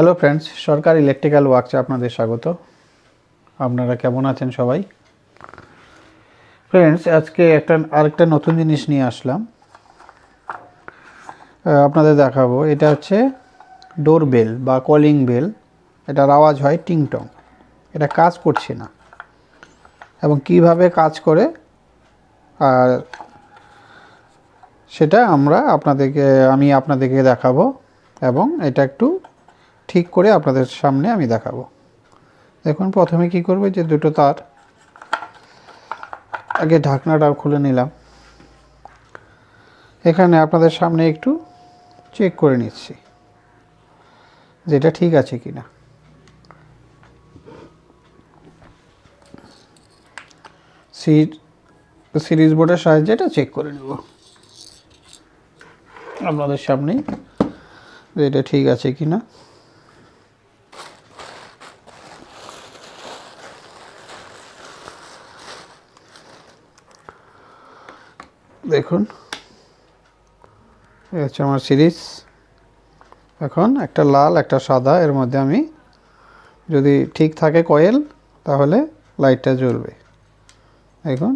Hello friends Sarkar electrical ওয়ার্কসে আপনাদের স্বাগত। আপনারা কেমন আছেন সবাই? ফ্রেন্ডস আজকে একটা, আরেকটা নতুন জিনিস নিয়ে আসলাম। আপনাদের দেখাবো। এটা হচ্ছে ডোর বেল বা কলিং বেল এটার আওয়াজ হয় টিংটং এটা কাজ করছে না। এবং কীভাবে কাজ করে? আর সেটা আমরা আপনাদেরকে, আমি আপনাদেরকে দেখাবো। এবং এটা একটু ঠিক করে আপনাদের সামনে আমি দেখাবো। দেখুন, প্রথমে কি করবে যে দুটো তার। আগে ঢাকনাটা খুলে নিলাম। এখানে আপনাদের সামনে একটু চেক করে নিচ্ছি, যে এটা ঠিক আছে কি না সিরিজ বোর্ডের সাহায্যে এটা চেক করে নেব। আপনাদের সামনেই, যে এটা ঠিক আছে কি না দেখুন। এই হচ্ছে আমার সিরিজ। এখন একটা লাল, একটা সাদা, এর মধ্যে আমি যদি ঠিক থাকে কয়েল, তাহলে লাইটটা জ্বলবে। দেখুন,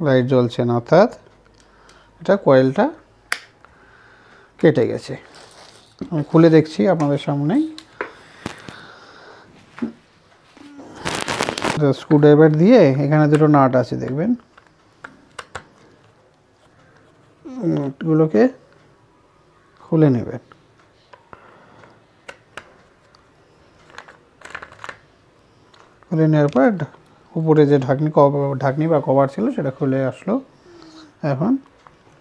লাইট জ্বলছে না, অর্থাৎ এটা কয়েলটা কেটে গেছে। আমি খুলে দেখছি আপনাদের সামনেই। স্ক্রুড্রাইভার দিয়ে এখানে দুটো নাট আছে, দেখবেন। নাটগুলোকে খুলে নেবেন খুলে নেওয়ার পর উপরে যে ঢাকনি ঢাকনি বা কভার ছিল সেটা খুলে আসলো। এখন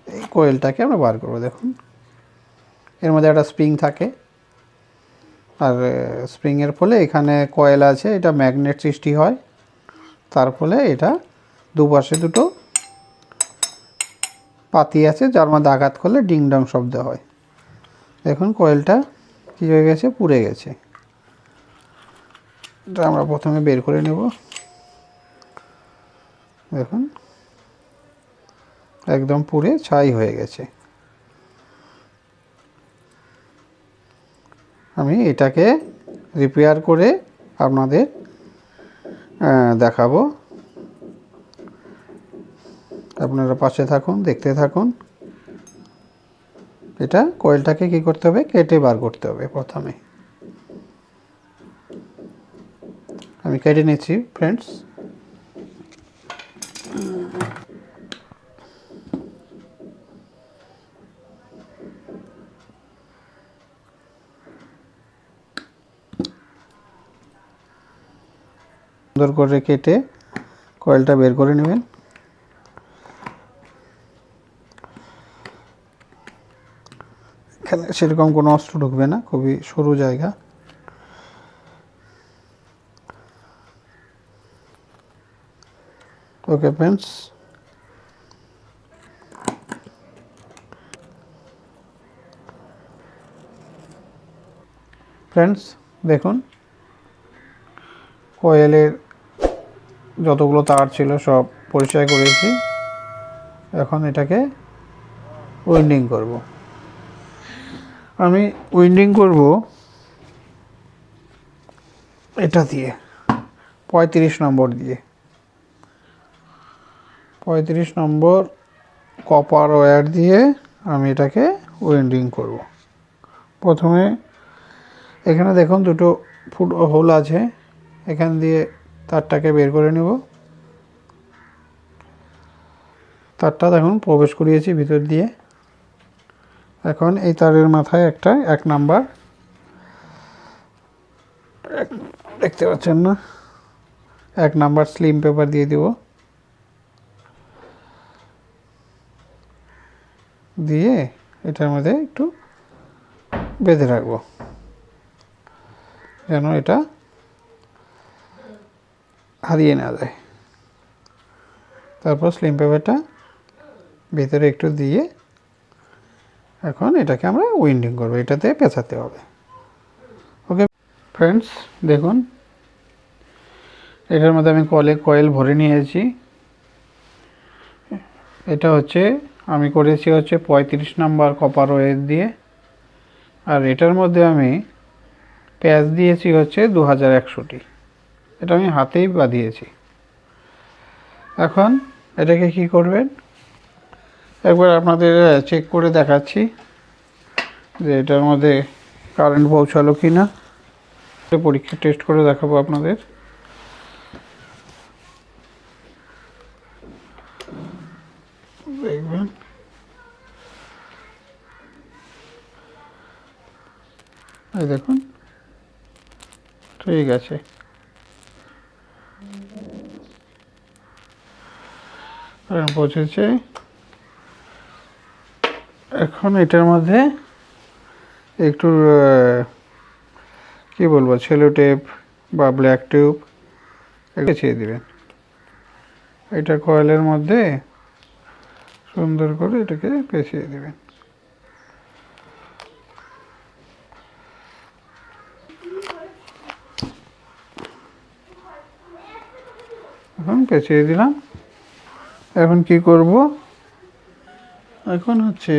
এই কোয়েলটাকে আমরা বার করব, দেখুন। এর মধ্যে একটা স্প্রিং থাকে। আর স্প্রিংয়ের ফলে এখানে কয়েল আছে, এটা ম্যাগনেট সৃষ্টি হয়। তার ফলে এটা দুপাশে দুটো পাতি আছে, যার মধ্যে আঘাত করলে ডিং ডং শব্দ হয়। দেখুন কয়েলটা কী হয়ে গেছে? পুড়ে গেছে। এটা আমরা প্রথমে বের করে নেব। দেখুন, একদম পুড়ে ছাই হয়ে গেছে। আমি এটাকে রিপেয়ার করে আপনাদের দেখাবো। আপনারা পাশে থাকুন, দেখতে থাকুন। এটা কয়েলটাকে কি করতে হবে? কেটে বার করতে হবে প্রথমে। আমি কেটে নিচ্ছি ফ্রেন্ডস সুন্দর করে কেটে কয়েলটা বের করে নেবেন। এখানে সেরকম কোনো অস্ত্র ঢুকবে না, খুবই সরু জায়গা। ওকে ফ্রেন্ডস ফ্রেন্ডস দেখুন। কোয়েলের যতগুলো তার ছিল, সব পরিচয় করেছি। এখন এটাকে উইন্ডিং করব। আমি উইন্ডিং করব এটা দিয়ে, পঁয়ত্রিশ নম্বর দিয়ে। পঁয়ত্রিশ নম্বর কপার ওয়্যার দিয়ে আমি এটাকে উইন্ডিং করব। প্রথমে এখানে দেখুন দুটো ফুট হোল আছে, এখান দিয়ে তারটাকে বের করে নেব। তারটা দেখুন প্রবেশ করিয়েছি ভিতর দিয়ে। এখন এই তারের মাথায় একটা, এক নাম্বার। দেখতে পাচ্ছেন না? এক নাম্বার স্লিম পেপার দিয়ে দিব। দিয়ে এটার মধ্যে একটু বেঁধে রাখব। যেন এটা হারিয়ে না যায়। তারপর স্লিম পেপারটা ভেতরে একটু দিয়ে এখন এটাকে আমরা উইন্ডিং করব, এটাতে পেঁচাতে হবে। ওকে ফ্রেন্ডস দেখুন। এটার মধ্যে আমি কলে কয়েল ভরে নিয়েছি। এটা হচ্ছে, আমি করেছি হচ্ছে পঁয়ত্রিশ নাম্বার কপার ওয়ের দিয়ে। আর এটার মধ্যে আমি প্যাচ দিয়েছি হচ্ছে দু হাজার একশোটি। এটা আমি হাতেই বাঁধিয়েছি। এখন এটাকে কি করবেন? একবার আপনাদের চেক করে দেখাচ্ছি যে এটার মধ্যে কারেন্ট পৌঁছালো কি না পরীক্ষা টেস্ট করে দেখাবো আপনাদের। দেখবেন। এই দেখুন, ঠিক আছে। পৌঁছেছে। এখন এটার মধ্যে একটু কি বলব সেলো টেপ বা ব্ল্যাক টিউব ছেড়ে দিবেন। এটা কয়েলের মধ্যে সুন্দর করে এটাকে পেঁচিয়ে দিবেন। এখন পেঁচিয়ে দিলাম। এখন কি করব? এখন হচ্ছে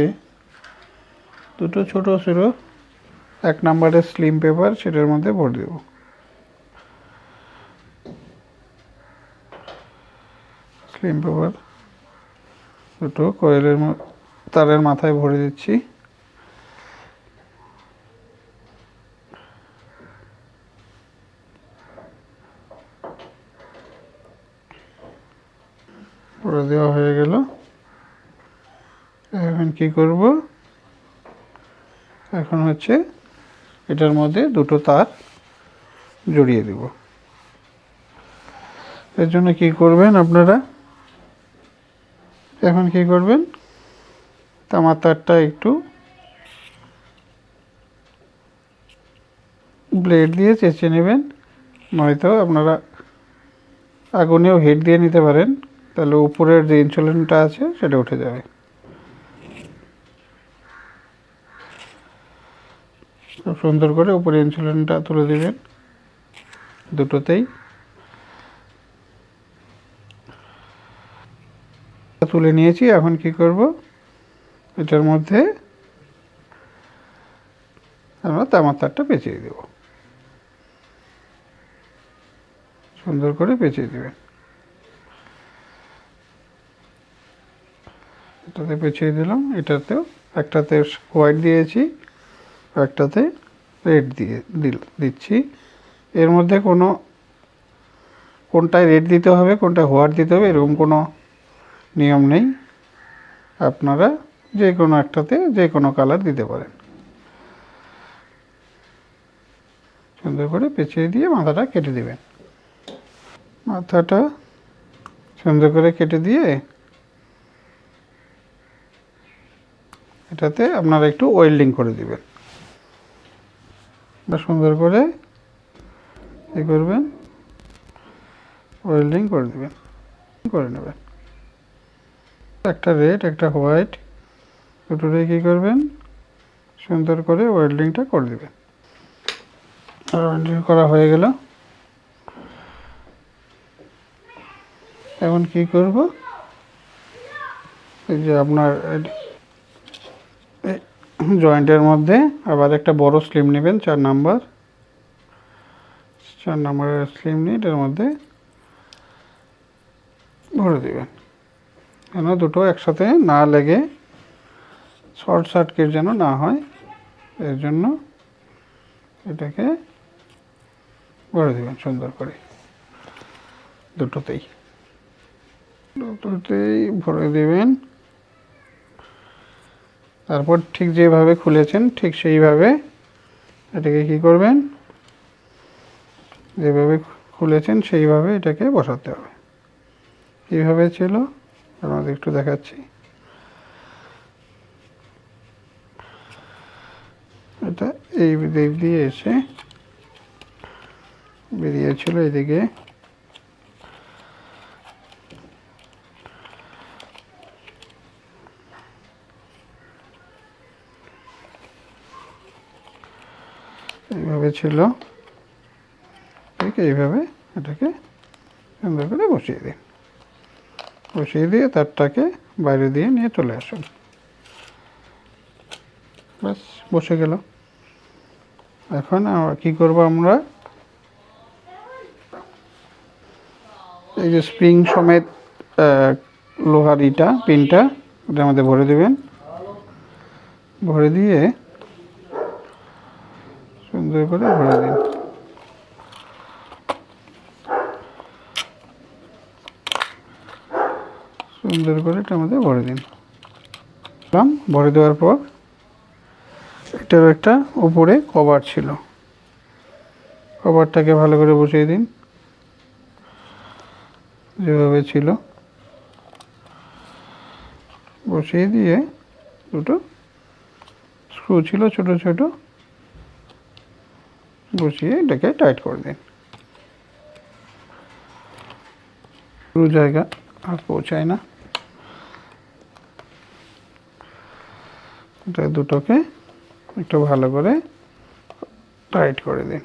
দুটো ছোট ছোট এক নম্বরের স্লিম পেপার সেটার মধ্যে ভরে দেব। স্লিম পেপার দুটো কয়েলের তারের মাথায় ভরে দিচ্ছি। ভরে দেওয়া হয়ে গেল। এখন কি করব? এখন হচ্ছে এটার মধ্যে দুটো তার জড়িয়ে দেব। এর জন্য কি করবেন আপনারা? এখন কি করবেন? তামার তারটা একটু ব্লেড দিয়ে চেঁচে নেবেন, নয়তো আপনারা আগুনেও হিট দিয়ে নিতে পারেন। তাহলে উপরের যে ইনসুলিনটা আছে, সেটা উঠে যাবে। খুব সুন্দর করে উপরে ইনসুলিনটা তুলে দেবেন। দুটোতেই। তুলে নিয়েছি, এখন কি করব? এটার মধ্যে আমরা তামার তারটা পেঁচিয়ে দেব। সুন্দর করে পেঁচিয়ে দেবেন। এটাতে পেঁচিয়ে দিলাম। এটাতেও একটাতে হোয়াইট দিয়েছি, একটাতে রেড দিয়ে দিচ্ছি। এর মধ্যে কোনো, কোনটায় রেড দিতে হবে, কোনটায় হোয়াইট দিতে হবে, এরকম কোনো নিয়ম নেই। আপনারা যে কোনো একটাতে যে কোনো কালার দিতে পারেন। সুন্দর করে পেঁচিয়ে দিয়ে মাথাটা কেটে দেবেন। মাথাটা সুন্দর করে কেটে দিয়ে এটাতে আপনারা একটু ওয়েল্ডিং করে দিবেন। বা সুন্দর করে কি করবেন ওয়েল্ডিং করে দেবেন করে নেবেন। একটা রেড একটা হোয়াইট দুটোরে কী করবেন? সুন্দর করে ওয়েল্ডিংটা করে দেবেন ওয়েল্ডিং করা হয়ে গেল। এখন কি করব? এই যে আপনার জয়েন্টের মধ্যে। আবার একটা বড় স্লিম নেবেন, চার নাম্বার। চার নাম্বারের স্লিম নিয়ে এটার মধ্যে ভরে দেবেন। যেন দুটো একসাথে না লেগে শর্ট সার্কিট যেন না হয়, এর জন্য এটাকে ভরে দেবেন সুন্দর করে। দুটোতেই। দুটোতেই ভরে দেবেন। তারপর ঠিক যেভাবে খুলেছেন, ঠিক সেইভাবে এটাকে কি করবেন? যেভাবে খুলেছেন সেইভাবে এটাকে বসাতে হবে। কীভাবে ছিল, আপনাদের একটু দেখাচ্ছি। এটা এই দিক দিয়ে এসে বেরিয়েছিল এদিকে এইভাবে ছিল ঠিক এইভাবে এটাকে সুন্দর করে বসিয়ে দিন। বসিয়ে দিয়ে তারটাকে বাইরে দিয়ে নিয়ে চলে আসুন। ব্যাস, বসে গেল। এখন কী করব আমরা? এই যে স্প্রিং সমেত লোহার ইটা, পিনটা, ওটার মধ্যে ভরে দেবেন। ভরে দিয়ে সুন্দর করে ভরে দিন সুন্দর করে এটার মধ্যে ভরে দিন। ভরে দেওয়ার পর এটার একটা উপরে কভার ছিল। কভারটাকে ভালো করে বসিয়ে দিন। যেভাবে ছিল। বসিয়ে দিয়ে দুটো স্ক্রু ছিল ছোট ছোট। বসিয়ে এটাকে টাইট করে দিন। স্ক্রু জায়গা আর পৌঁছায় না। এটা দুটোকে একটু ভালো করে টাইট করে দিন।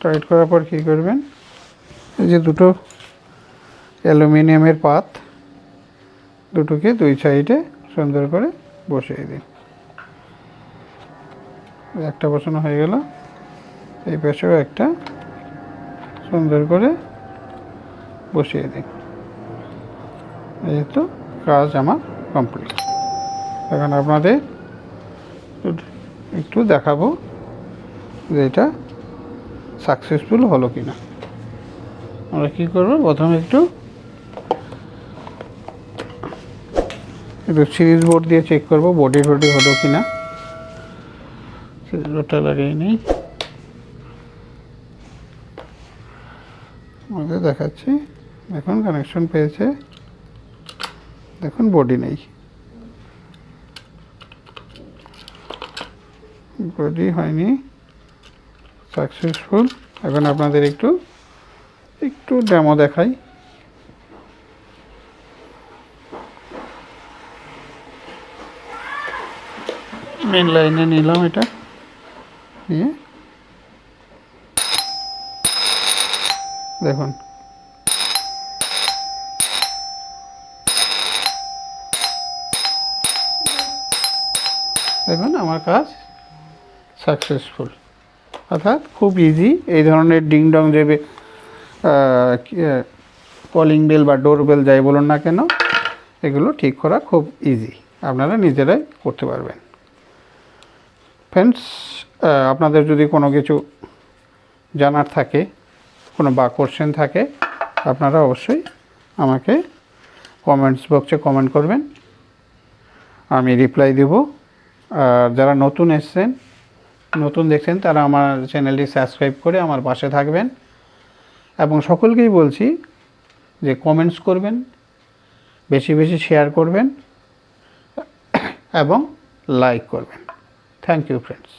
টাইট করার পর কী করবেন? এই যে দুটো অ্যালুমিনিয়ামের পাত, দুটোকে দুই সাইডে সুন্দর করে বসিয়ে দিন। একটা বসানো হয়ে গেল। এই পাশেও একটা সুন্দর করে বসিয়ে দিন এই তো কাজ আমার কমপ্লিট এখন আপনাদের একটু দেখাবো যে এটা সাকসেসফুল হলো কি না আমরা কী করব? প্রথমে একটু একটু সিরিজ বোর্ড দিয়ে চেক করব বডি টডি হলো কি না বোর্ডটা লাগিয়ে নিই। আমাদের দেখাচ্ছি। এখন কানেকশন পেয়েছে। দেখুন বডি নেই। বডি হয়নি। সাকসেসফুল এখন আপনাদের একটু একটু ডেমো দেখাই। মেন লাইনে নিলাম এটা। নিয়ে দেখুন। দেখুন আমার কাজ সাকসেসফুল অর্থাৎ খুব ইজি এই ধরনের ডিং ডং যে কলিং বেল বা ডোর বেল যাই বলুন না কেন, এগুলো ঠিক করা খুব ইজি আপনারা নিজেরাই করতে পারবেন। ফ্রেন্ডস আপনাদের যদি কোনো কিছু জানার থাকে, কোনো বা কোশ্চেন থাকে, আপনারা অবশ্যই আমাকে কমেন্টস বক্সে কমেন্ট করবেন। আমি রিপ্লাই দেব। আর যারা নতুন এসছেন, নতুন দেখছেন, তারা আমার চ্যানেলটি সাবস্ক্রাইব করে আমার পাশে থাকবেন। এবং সকলকেই বলছি যে কমেন্টস করবেন, বেশি বেশি শেয়ার করবেন, এবং লাইক করবেন। Thank you friends